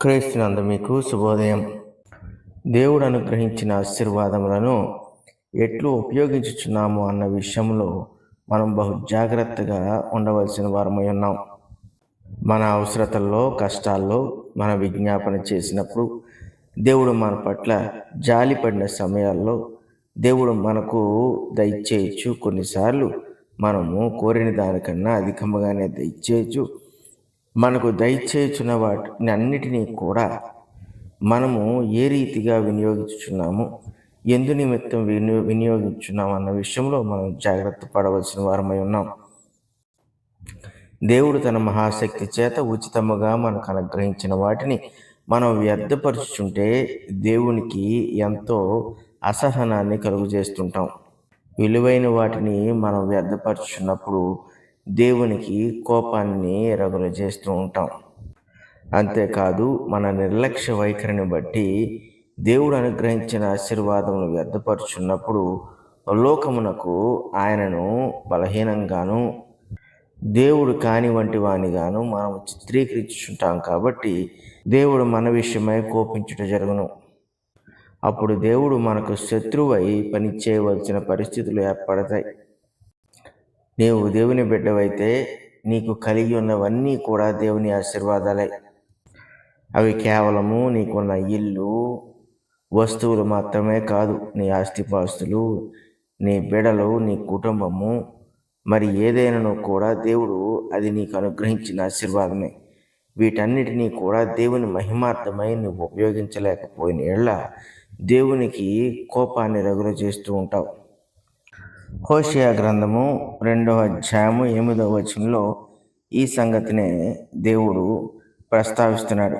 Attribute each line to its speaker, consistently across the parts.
Speaker 1: క్రైస్తునందు మీకు శుభోదయం. దేవుడు అనుగ్రహించిన ఆశీర్వాదములను ఎట్లు ఉపయోగించుచున్నాము అన్న విషయంలో మనం బహు జాగ్రత్తగా ఉండవలసిన వారమై ఉన్నాం. మన అవసరతల్లో కష్టాల్లో మన విజ్ఞాపన చేసినప్పుడు దేవుడు మన పట్ల జాలిపడిన సమయాల్లో దేవుడు మనకు దయచేయచ్చు. కొన్నిసార్లు మనము కోరిన దానికన్నా అధికముగానే దయచేయచ్చు. మనకు దయచేయుచున్న వాటిని అన్నిటినీ కూడా మనము ఏ రీతిగా వినియోగించుచున్నాము? ఎందు నిమిత్తం వినియో వినియోగించున్నాం అన్న విషయంలో మనం జాగ్రత్త పడవలసిన వారమై ఉన్నాం. దేవుడు తన మహాశక్తి చేత ఉచితముగా మనకు అనుగ్రహించిన వాటిని మనం వ్యర్థపరుచుంటే దేవునికి ఎంతో అసహనాన్ని కలుగు చేస్తుంటాం విలువైన వాటిని మనం వ్యర్థపరుచున్నప్పుడు దేవునికి కోపాన్ని రగులు చేస్తూ ఉంటాం. అంతేకాదు మన నిర్లక్ష్య వైఖరిని బట్టి దేవుడు అనుగ్రహించిన ఆశీర్వాదమును వ్యర్థపరుచున్నప్పుడు లోకమునకు ఆయనను బలహీనంగాను దేవుడు కాని వంటి వానిగాను మనం చిత్రీకరించుంటాం కాబట్టి దేవుడు మన విషయమై కోపించుట జరుగును. అప్పుడు దేవుడు మనకు శత్రువై పని చేయవలసిన పరిస్థితులు ఏర్పడతాయి. నీవు దేవుని బిడ్డవైతే నీకు కలిగి ఉన్నవన్నీ కూడా దేవుని ఆశీర్వాదాలే. అవి కేవలము నీకున్న ఇల్లు వస్తువులు మాత్రమే కాదు నీ ఆస్తిపాస్తులు నీ బిడలు నీ కుటుంబము మరి ఏదైనాను కూడా దేవుడు అది నీకు అనుగ్రహించిన ఆశీర్వాదమే. వీటన్నిటినీ కూడా దేవుని మహిమార్థమై నువ్వు ఉపయోగించలేకపోయిన ఏళ్ళ దేవునికి కోపాన్ని రగులు చేస్తూ ఉంటావు. హోషియా గ్రంథము రెండవ అధ్యాయము ఎనిమిదవ వచనంలో ఈ సంగతినే దేవుడు ప్రస్తావిస్తున్నాడు.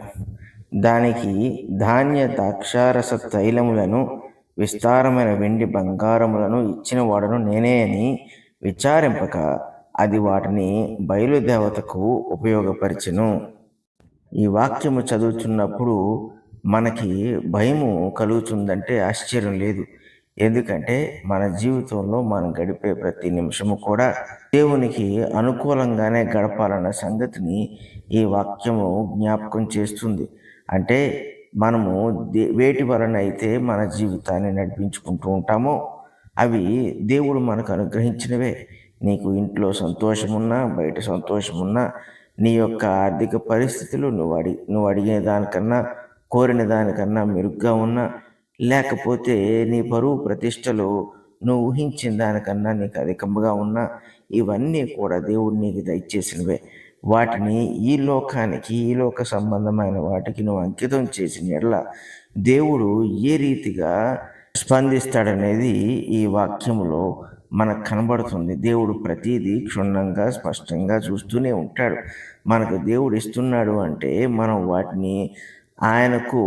Speaker 1: దానికి ధాన్య ద్రాక్షారస తైలములను విస్తారమైన వెండి బంగారములను ఇచ్చిన వాడను నేనే అని విచారింపక అది వాటిని బయలుదేవతకు ఉపయోగపరిచెను. ఈ వాక్యము చదువుతున్నప్పుడు మనకి భయము కలుగుతుందంటే ఆశ్చర్యం లేదు. ఎందుకంటే మన జీవితంలో మనం గడిపే ప్రతి నిమిషము కూడా దేవునికి అనుకూలంగానే గడపాలన్న సంగతిని ఈ వాక్యము జ్ఞాపకం చేస్తుంది. అంటే మనము వేటి వలన అయితే మన జీవితాన్ని నడిపించుకుంటూ ఉంటామో అవి దేవుడు మనకు అనుగ్రహించినవే. నీకు ఇంట్లో సంతోషమున్నా బయట సంతోషమున్నా నీ యొక్క ఆర్థిక పరిస్థితులు నువ్వు అడి నువ్వు అడిగిన దానికన్నా కోరిన దానికన్నా మెరుగ్గా ఉన్నా లేకపోతే నీ పరువు ప్రతిష్టలు నువ్వు ఊహించిన దానికన్నా నీకు అధికంగా ఉన్నా ఇవన్నీ కూడా దేవుడు నీకు దయచేసినవే. వాటిని ఈ లోకానికి ఈ లోక సంబంధమైన వాటికి నువ్వు అంకితం చేసిన ఎడల దేవుడు ఏ రీతిగా స్పందిస్తాడనేది ఈ వాక్యంలో మనకు కనబడుతుంది. దేవుడు ప్రతిదీ క్షుణ్ణంగా స్పష్టంగా చూస్తూనే ఉంటాడు. మనకు దేవుడు ఇస్తున్నాడు అంటే మనం వాటిని ఆయనకు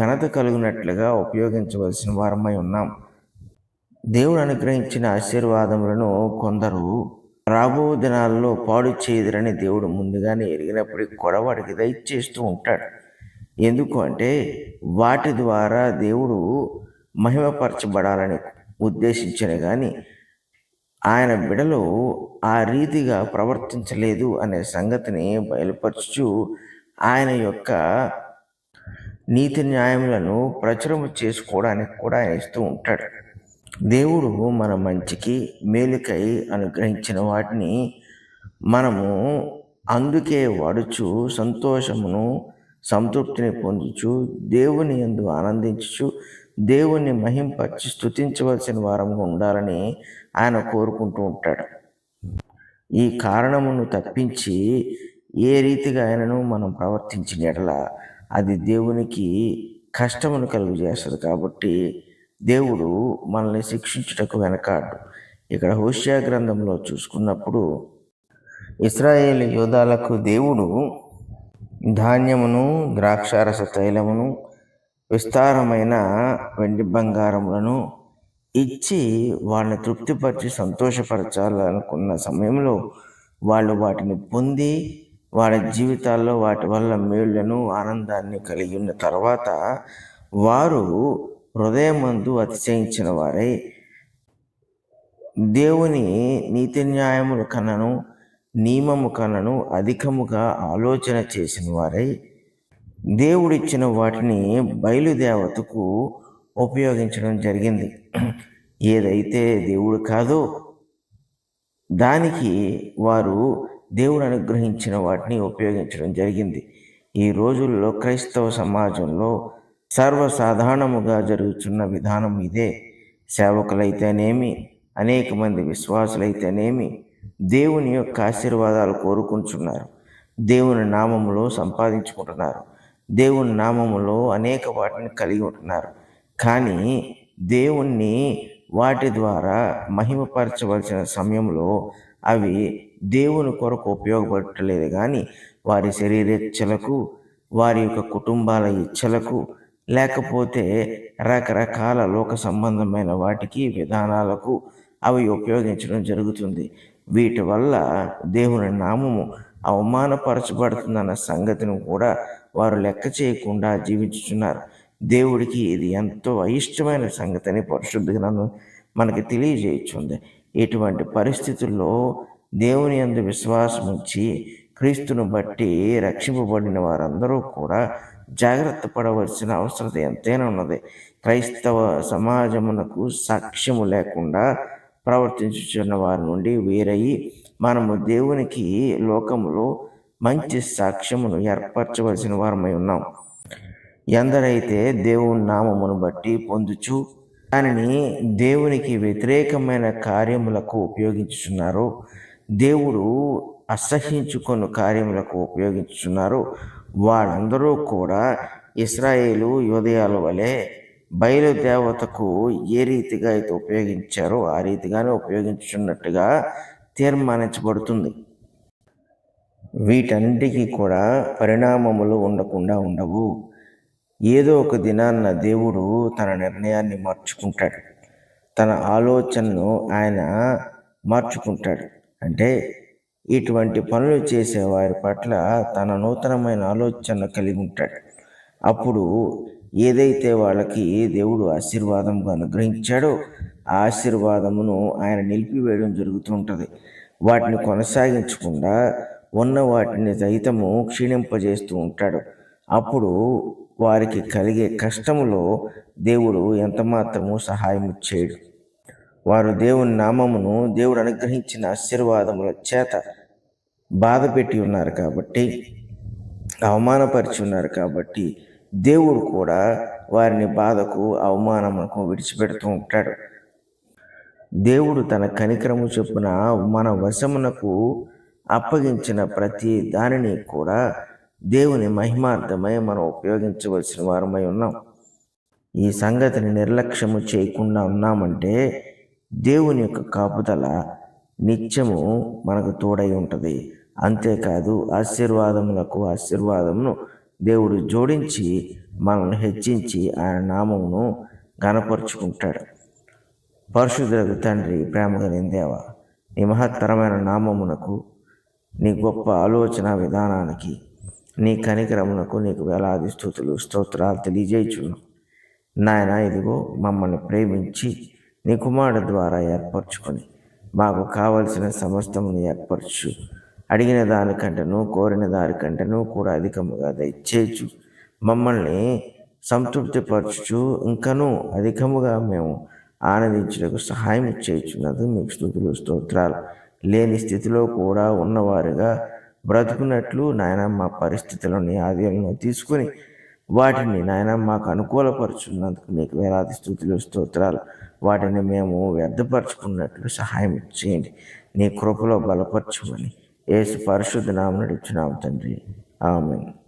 Speaker 1: ఘనత కలిగినట్లుగా ఉపయోగించవలసిన వారమై ఉన్నాం. దేవుడు అనుగ్రహించిన ఆశీర్వాదములను కొందరు రాబో దినాల్లో పాడు చేయదురని దేవుడు ముందుగానే ఎరిగినప్పటికీ కూడా వాడికి దయచేస్తూ ఉంటాడు. ఎందుకు అంటే వాటి ద్వారా దేవుడు మహిమపరచబడాలని ఉద్దేశించిన కానీ ఆయన బిడలు ఆ రీతిగా ప్రవర్తించలేదు అనే సంగతిని బయలుపరచు ఆయన యొక్క నీతి న్యాయములను ప్రచురము చేసుకోవడానికి కూడా ఆయన ఇస్తూ ఉంటాడు. దేవుడు మన మంచికి మేలుకై అనుగ్రహించిన వాటిని మనము అందుకే వాడుచు సంతోషమును సంతృప్తిని పొందుచు దేవుని ఎందు ఆనందించు దేవుణ్ణి మహింపరిచి స్థుతించవలసిన వారంగా ఉండాలని ఆయన కోరుకుంటూ ఉంటాడు. ఈ కారణమును తప్పించి ఏ రీతిగా ఆయనను మనం ప్రవర్తించిన ఎడల అది దేవునికి కష్టమును కలుగు చేస్తుంది కాబట్టి దేవుడు మనల్ని శిక్షించుటకు వెనకాడు. ఇక్కడ హోషియా గ్రంథంలో చూసుకున్నప్పుడు ఇస్రాయేల్ యోధాలకు దేవుడు ధాన్యమును ద్రాక్షారస తైలమును విస్తారమైన వెండి బంగారములను ఇచ్చి వాళ్ళని తృప్తిపరిచి సంతోషపరచాలనుకున్న సమయంలో వాళ్ళు వాటిని పొంది వారి జీవితాల్లో వాటి వల్ల మేళ్ళను ఆనందాన్ని కలిగి ఉన్న తర్వాత వారు హృదయమందు అతిశయించిన వారై దేవుని నీతి న్యాయముల కన్నను నియమము కన్నను అధికముగా ఆలోచన చేసిన వారై దేవుడిచ్చిన వాటిని బయలుదేవతకు ఉపయోగించడం జరిగింది. ఏదైతే దేవుడు కాదో దానికి వారు దేవుడు అనుగ్రహించిన వాటిని ఉపయోగించడం జరిగింది. ఈ రోజుల్లో క్రైస్తవ సమాజంలో సర్వసాధారణముగా జరుగుతున్న విధానం ఇదే. సేవకులైతేనేమి అనేక మంది విశ్వాసులైతేనేమి దేవుని యొక్క ఆశీర్వాదాలు కోరుకుంటున్నారు. దేవుని నామములో సంపాదించుకుంటున్నారు. దేవుని నామములో అనేక వాటిని కలిగి ఉంటున్నారు. కానీ దేవుణ్ణి వాటి ద్వారా మహిమపరచవలసిన సమయంలో అవి దేవుని కొరకు ఉపయోగపడట్లేదు కానీ వారి శరీరేచ్ఛలకు వారి యొక్క కుటుంబాల ఇచ్చలకు లేకపోతే రకరకాల లోక సంబంధమైన వాటికి విధానాలకు అవి ఉపయోగించడం జరుగుతుంది. వీటి వల్ల దేవుని నామము అవమానపరచబడుతుందన్న సంగతిని కూడా వారు లెక్క చేయకుండా జీవించుచున్నారు. దేవుడికి ఇది ఎంతో అయిష్టమైన సంగతిని పరిశుద్ధ గ్రంథం మనకి తెలియజేయచ్చుంది ఇటువంటి పరిస్థితుల్లో దేవుని అందు విశ్వాసం ఉంచి క్రీస్తును బట్టి రక్షింపబడిన వారందరూ కూడా జాగ్రత్త పడవలసిన అవసరత ఎంతైనా ఉన్నది. క్రైస్తవ సమాజమునకు సాక్ష్యము లేకుండా ప్రవర్తించుచున్న వారి నుండి వేరయ్యి మనము దేవునికి లోకములో మంచి సాక్ష్యమును ఏర్పరచవలసిన వారమై ఉన్నాం. ఎందరైతే దేవుని నామమును బట్టి పొందుచు దానిని దేవునికి వ్యతిరేకమైన కార్యములకు ఉపయోగించుచున్నారో దేవుడు అసహించుకొని కార్యములకు ఉపయోగించున్నారు వాళ్ళందరూ కూడా ఇస్రాయేలు యోదయాల వలె బయలుదేవతకు ఏ రీతిగా అయితే ఉపయోగించారో ఆ రీతిగానే ఉపయోగించున్నట్టుగా తీర్మానించబడుతుంది. వీటన్నిటికీ కూడా పరిణామములు ఉండకుండా ఉండవు. ఏదో ఒక దినాన్న దేవుడు తన నిర్ణయాన్ని మార్చుకుంటాడు. తన ఆలోచనను ఆయన మార్చుకుంటాడు. అంటే ఇటువంటి పనులు చేసే వారి పట్ల తన నూతనమైన ఆలోచన కలిగి ఉంటాడు. అప్పుడు ఏదైతే వాళ్ళకి దేవుడు ఆశీర్వాదంగా అనుగ్రహించాడో ఆ ఆశీర్వాదమును ఆయన నిలిపివేయడం జరుగుతూ ఉంటుంది. వాటిని కొనసాగించకుండా ఉన్న వాటిని సైతము క్షీణింపజేస్తూ ఉంటాడు. అప్పుడు వారికి కలిగే కష్టములో దేవుడు ఎంతమాత్రము సహాయం చేయడు. వారు దేవుని నామమును దేవుడు అనుగ్రహించిన ఆశీర్వాదముల చేత బాధ పెట్టి ఉన్నారు కాబట్టి అవమానపరిచి ఉన్నారు కాబట్టి దేవుడు కూడా వారిని బాధకు అవమానములకు విడిచిపెడుతూ ఉంటాడు. దేవుడు తన కనికరము చొప్పున మన వశమునకు అప్పగించిన ప్రతి దానిని కూడా దేవుని మహిమార్థమై మనం ఉపయోగించవలసిన వారమై ఉన్నాం. ఈ సంగతిని నిర్లక్ష్యము చేయకుండా ఉన్నామంటే దేవుని యొక్క కాపుదల నిత్యము మనకు తోడై ఉంటుంది. అంతేకాదు ఆశీర్వాదములకు ఆశీర్వాదమును దేవుడు జోడించి మనల్ని హెచ్చించి ఆయన నామమును గనపరుచుకుంటాడు పరిశుద్ధులకు తండ్రి ప్రేమ దేవ నీ మహత్తరమైన నామమునకు నీ గొప్ప ఆలోచన విధానానికి నీ కనికరమునకు నీకు వేలాది స్థుతులు స్తోత్రాలు తెలియజేయుచున్నాం. నాయన ఇదిగో మమ్మల్ని ప్రేమించి నీ కుమారుడు ద్వారా ఏర్పరచుకొని మాకు కావలసిన సమస్తమును ఏర్పరచు. అడిగిన దానికంటేను కోరిన దానికంటేను కూడా అధికముగా దయచేయచ్చు మమ్మల్ని సంతృప్తిపరచుచు ఇంకనూ అధికముగా మేము ఆనందించడానికి సహాయం చేయుచున్నది మీకు స్థుతులు స్తోత్రాలు లేని స్థితిలో కూడా ఉన్నవారుగా బ్రతుకున్నట్లు నాయన మా పరిస్థితులని ఆదీలను తీసుకుని వాటిని నాయన మాకు అనుకూలపరుచున్నందుకు నీకు వేలాది స్థుతులు స్తోత్రాలు వాటిని మేము వ్యర్థపరచుకున్నట్లు సహాయం చేయండి. నీ కృపలో బలపరచమని ఏసు పరిశుద్ధ నామను ఇచ్చినాము తండ్రి. ఆమెను.